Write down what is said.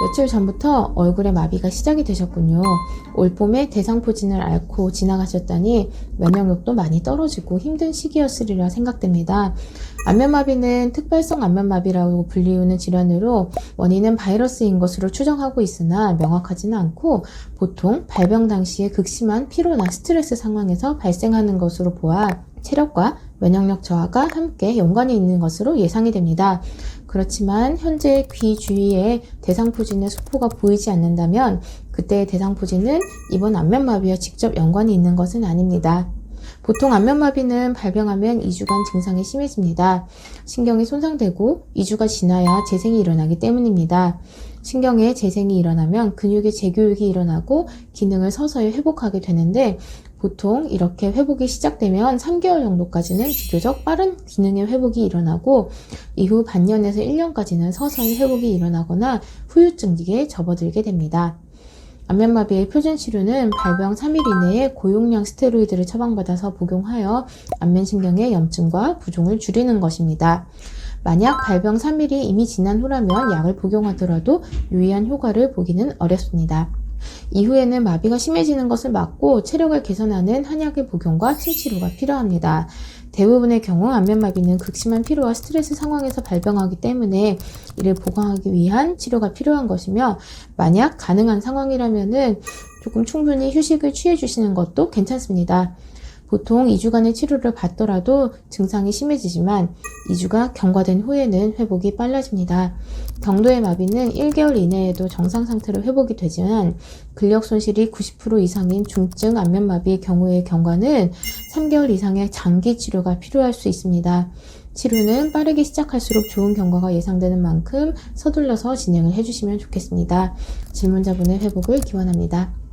며칠 전부터 얼굴에 마비가 시작이 되셨군요. 올봄에 대상포진을 앓고 지나가셨다니 면역력도 많이 떨어지고 힘든 시기였으리라 생각됩니다. 안면마비는 특발성 안면마비라고 불리우는 질환으로 원인은 바이러스인 것으로 추정하고 있으나 명확하지는 않고 보통 발병 당시에 극심한 피로나 스트레스 상황에서 발생하는 것으로 보아 체력과 면역력 저하가 함께 연관이 있는 것으로 예상이 됩니다. 그렇지만 현재 귀 주위에 대상포진의 수포가 보이지 않는다면 그때의 대상포진은 이번 안면마비와 직접 연관이 있는 것은 아닙니다. 보통 안면마비는 발병하면 2주간 증상이 심해집니다. 신경이 손상되고 2주가 지나야 재생이 일어나기 때문입니다. 신경에 재생이 일어나면 근육의 재교육이 일어나고 기능을 서서히 회복하게 되는데 보통 이렇게 회복이 시작되면 3개월 정도까지는 비교적 빠른 기능의 회복이 일어나고 이후 반년에서 1년까지는 서서히 회복이 일어나거나 후유증기에 접어들게 됩니다. 안면마비의 표준 치료는 발병 3일 이내에 고용량 스테로이드를 처방받아서 복용하여 안면신경의 염증과 부종을 줄이는 것입니다. 만약 발병 3일이 이미 지난 후라면 약을 복용하더라도 유의한 효과를 보기는 어렵습니다. 이후에는 마비가 심해지는 것을 막고 체력을 개선하는 한약의 복용과 침치료가 필요합니다. 대부분의 경우 안면마비는 극심한 피로와 스트레스 상황에서 발병하기 때문에 이를 보강하기 위한 치료가 필요한 것이며 만약 가능한 상황이라면은 조금 충분히 휴식을 취해 주시는 것도 괜찮습니다. 보통 2주간의 치료를 받더라도 증상이 심해지지만 2주가 경과된 후에는 회복이 빨라집니다. 경도의 마비는 1개월 이내에도 정상 상태로 회복이 되지만 근력 손실이 90% 이상인 중증 안면마비의 경우의 경과는 3개월 이상의 장기 치료가 필요할 수 있습니다. 치료는 빠르게 시작할수록 좋은 경과가 예상되는 만큼 서둘러서 진행을 해주시면 좋겠습니다. 질문자분의 회복을 기원합니다.